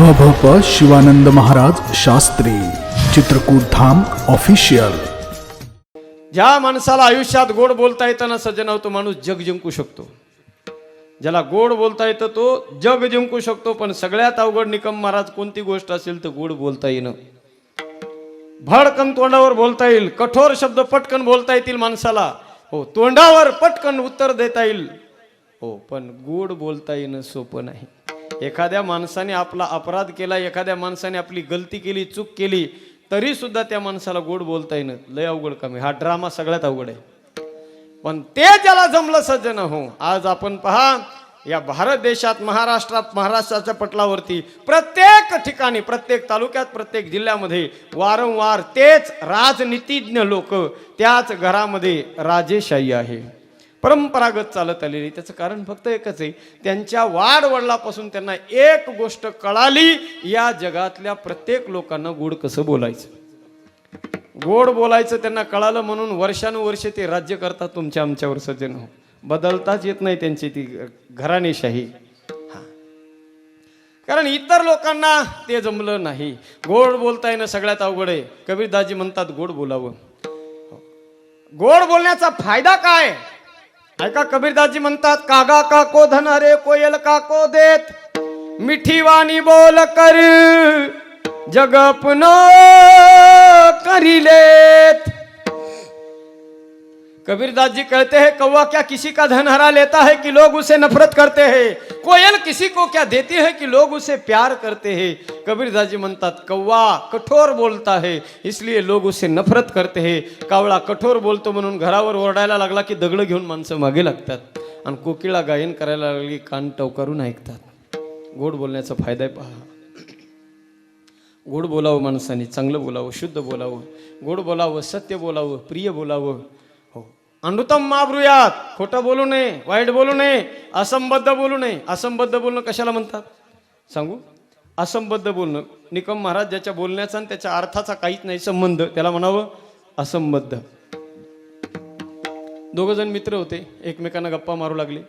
ह भ शिवानंद महाराज शास्त्री चित्रकूट धाम ऑफिशियल ज्या माणसाला आयुष्यात गोड बोलता येताना सज्जन तो माणूस जग जिंकू शकतो. ज्याला गोड बोलता येतं तो जग जिंकू शकतो पण सगळ्यात अवघड निकम महाराज कोणती गोष्ट असेल तर गोड बोलता येणं. भडकन तोंडावर बोलता येईल कठोर शब्द पटकन बोलता येतील माणसाला. हो तोंडावर पटकन उत्तर देता येईल. हो पण गोड बोलता येणं सोपं नाही. एखाद्या माणसाने आपला अपराध केला एखाद्या माणसाने आपली गलती केली चूक केली तरी सुद्धा त्या माणसाला गोड बोलता येणं लय अवघड कमी हा ड्रामा सगळ्यात अवघड आहे. पण ते ज्याला जमलं सज्जन हो आज आपण पहा या भारत देशात महाराष्ट्रात महाराष्ट्राच्या पटलावरती प्रत्येक ठिकाणी प्रत्येक तालुक्यात प्रत्येक जिल्ह्यामध्ये वारंवार तेच राजनीतिज्ञ लोक त्याच घरामध्ये राजेशाही आहे. परंपरागत चालत आलेली त्याचं कारण फक्त एकच आहे त्यांच्या वाडवडलापासून त्यांना एक गोष्ट कळाली या जगातल्या प्रत्येक लोकांना गोड कसं बोलायचं? गोड बोलायचं त्यांना कळालं म्हणून वर्षानुवर्षे ते राज्य करतात तुमच्या आमच्यावर सज्जन हो. बदलताच येत नाही त्यांची ती घराणेशाही कारण इतर लोकांना ते जमलं नाही. गोड बोलता येणं सगळ्यात अवघड आहे. कबीरदाजी म्हणतात गोड बोलावं. हो. गोड बोलण्याचा फायदा काय? ऐका कबीरदाजी म्हणतात कागा का को धन अरे कोयल का को देत? मिठी वाणी बोल कर जग पुनो करिलेत कबीरदास जी कहते हैं कौवा क्या किसी का धन हरा लेता है कि लोग उसे नफरत करते हैं? कोयल किसी को क्या देती है कि लोग उसे प्यार करते हैं? कबीरदास जी म्हणतात कौवा कठोर बोलता है इसलिए लोग उसे नफरत करते हैं। कावळा कठोर बोलतो म्हणून घरावर ओरडायला लागला की दगड घेऊन माणसं मागे लागतात आणि कोकिळा गायन करायला लागली कान टवकारून ऐकतात. गोड बोलण्याचा फायदा आहे पहा. गोड बोलावं माणसाने चांगलं बोलावं शुद्ध बोलावं. गोड बोलावं सत्य बोलावं प्रिय बोलावं. अनुतम माब्रुयात. खोटं बोलू नये वाईट बोलू नये असंबद्ध बोलू नये. असंबद्ध बोलणं कशाला म्हणतात? सांगू? असंबद्ध बोलणं. निकम महाराज ज्याच्या बोलण्याचा आणि त्याच्या अर्थाचा काहीच नाही संबंध त्याला म्हणावं असंबद्ध. दोघं जण मित्र होते एकमेकांना गप्पा मारू लागले.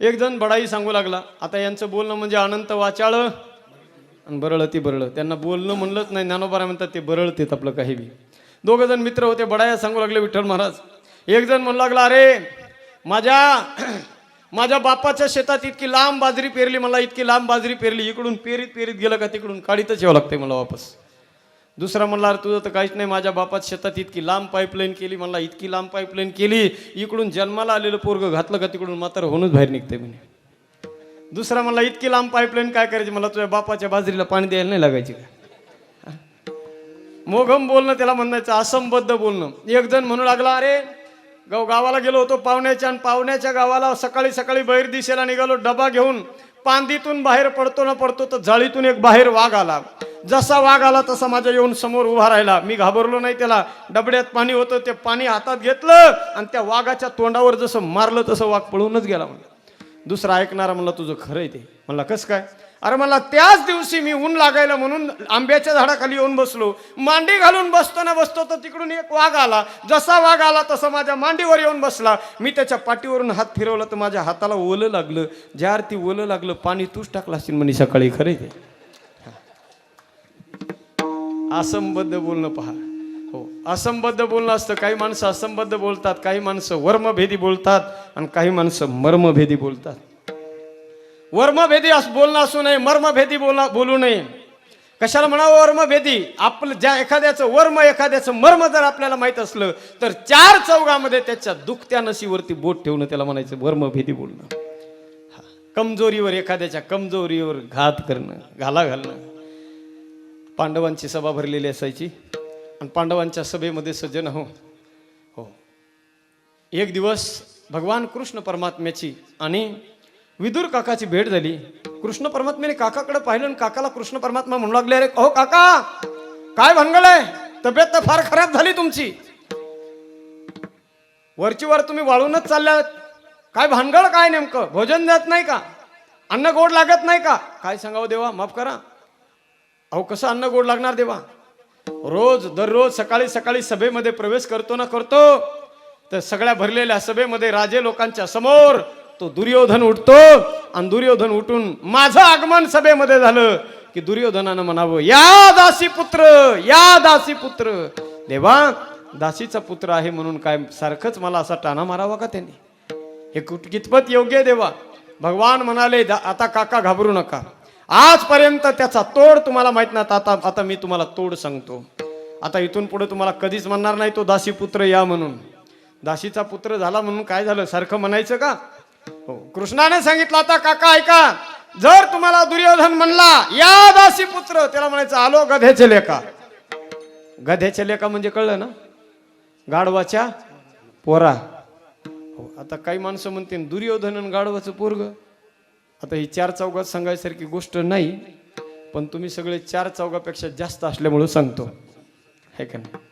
एक जण बडाई सांगू लागला आता यांचं बोलणं म्हणजे अनंत वाचाळ. आणि बरळ ती बरळ. त्यांना बोलणं म्हणलंच नाही ज्ञानोबारा म्हणतात ते बरळतेत आपलं काही बी. दोघं जण मित्र होते बडाया सांगू लागले विठ्ठल महाराज एक जण म्हणू लागला अरे माझ्या माझ्या बापाच्या शेतात इतकी लांब बाजरी पेरली मला इतकी लांब बाजरी पेरली इकडून पेरीत पेरीत गेलं का तिकडून? काढीतच यावं लागतंय मला वापस. दुसरा म्हणला अरे तुझं तर काहीच नाही माझ्या बापात शेतात इतकी लांब पाईपलाईन केली म्हणला इतकी लांब पाईपलाईन केली इकडून जन्माला आलेलं पोरगं घातलं का तिकडून? मात्र होऊनच बाहेर निघते म्हणे. दुसरा म्हणला इतकी लांब पाईपलाईन काय करायची? मला तुझ्या बापाच्या बाजरीला पाणी द्यायला नाही लागायची का? मोघम बोलणं त्याला म्हणायचं असंबद्ध बोलणं. एक जण म्हणू लागला अरे गाव गावाला गेलो होतो पाहुण्याच्या आणि पाहुण्याच्या गावाला सकाळी सकाळी बाहेर दिशेला निघालो डबा घेऊन पांदीतून बाहेर पडतो ना पडतो तर जाळीतून एक बाहेर वाघ आला. जसा वाघ आला तसा माझ्या येऊन समोर उभा राहिला. मी घाबरलो नाही त्याला. डबड्यात पाणी होतं ते पाणी हातात घेतलं आणि त्या वाघाच्या तोंडावर जसं मारलं तसं वाघ पळूनच गेला म्हणलं. दुसरा ऐकणारा म्हणला तुझं खरं आहे ते. म्हणला कसं काय? अरे मला त्याच दिवशी मी ऊन लागायला म्हणून आंब्याच्या झाडाखाली येऊन बसलो. मांडी घालून बसतो ना बसतो तर तिकडून एक वाघ आला. जसा वाघ आला तसा माझ्या मांडीवर येऊन बसला. मी त्याच्या पाठीवरून हात फिरवला तर माझ्या हाताला ओलं लागलं. ज्या अर्थी ओलं लागलं पाणी तूच टाकला असेल म्हणे सकाळी खरे ते. असंबद्ध बोलणं पहा. हो असंबद्ध बोलणं असतं. काही माणसं असंबद्ध बोलतात काही माणसं वर्मभेदी बोलतात आणि काही माणसं मर्मभेदी बोलतात. वर्मभेदी असं बोलणं असू नये मर्मभेदी बोला बोलू नये. कशाला म्हणावं वर्मभेदी? आपलं ज्या एखाद्याचं वर्म एखाद्याचं मर्म जर आपल्याला माहीत असलं तर चार चौघामध्ये त्याच्या दुखत्या नशीवरती बोट ठेवणं त्याला म्हणायचं वर्मभेदी बोलणं. कमजोरीवर एखाद्याच्या कमजोरीवर घात करणं घाला घालणं पांडवांची सभा भरलेली असायची. आणि पांडवांच्या सभेमध्ये सज्जन हो हो. एक दिवस भगवान कृष्ण परमात्म्याची आणि विदुर काकाची भेट झाली. कृष्ण परमात्म्याने काकाकडे पाहिलं आणि काकाला कृष्ण परमात्मा म्हणू लागले अरे अहो काका काय भानगड आहे? तब्येत तर फार खराब झाली तुमची. वरची वर तुम्ही वाळूनच चालल्यात. काय भानगड काय नेमकं? भोजन देत नाही का? अन्न गोड लागत नाही का? काय सांगावं देवा? माफ करा. अहो कसं अन्न गोड लागणार देवा? रोज दररोज सकाळी सकाळी सभेमध्ये प्रवेश करतो ना करतो तर सगळ्या भरलेल्या सभेमध्ये राजे लोकांच्या समोर तो दुर्योधन उठतो आणि दुर्योधन उठून माझं आगमन सभेमध्ये झालं की दुर्योधनानं म्हणावं या दासी पुत्र या दासी पुत्र. देवा दासीचा पुत्र आहे म्हणून काय सारखंच मला असा टाणा मारावा का त्यांनी? हे कुठ कितपत योग्य आहे देवा. भगवान म्हणाले "दा- आता काका घाबरू नका. आजपर्यंत त्याचा तोड तुम्हाला माहीत नाही आता आता मी तुम्हाला तोड सांगतो. आता इथून पुढे तुम्हाला कधीच म्हणणार नाही तो दासी पुत्र या म्हणून. दासीचा पुत्र झाला म्हणून काय झालं? सारखं म्हणायचं का? हो. कृष्णाने सांगितलं आता काका ऐका. जर तुम्हाला दुर्योधन म्हणला या दासी पुत्र त्याला म्हणायचं आलो गधेचे लेखा गधेचे लेखा म्हणजे कळलं ना? गाढवाच्या पोरा. हो आता काही माणसं म्हणतील दुर्योधन आणि गाढवाचं पोरग. आता ही चार चौघात सांगायसारखी गोष्ट नाही पण तुम्ही सगळे चार चौघापेक्षा जास्त असल्यामुळं सांगतो. हे का नाही?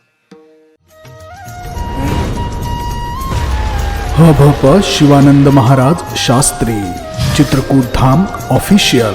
ह भ प शिवानंद महाराज शास्त्री. चित्रकूट धाम ऑफिशियल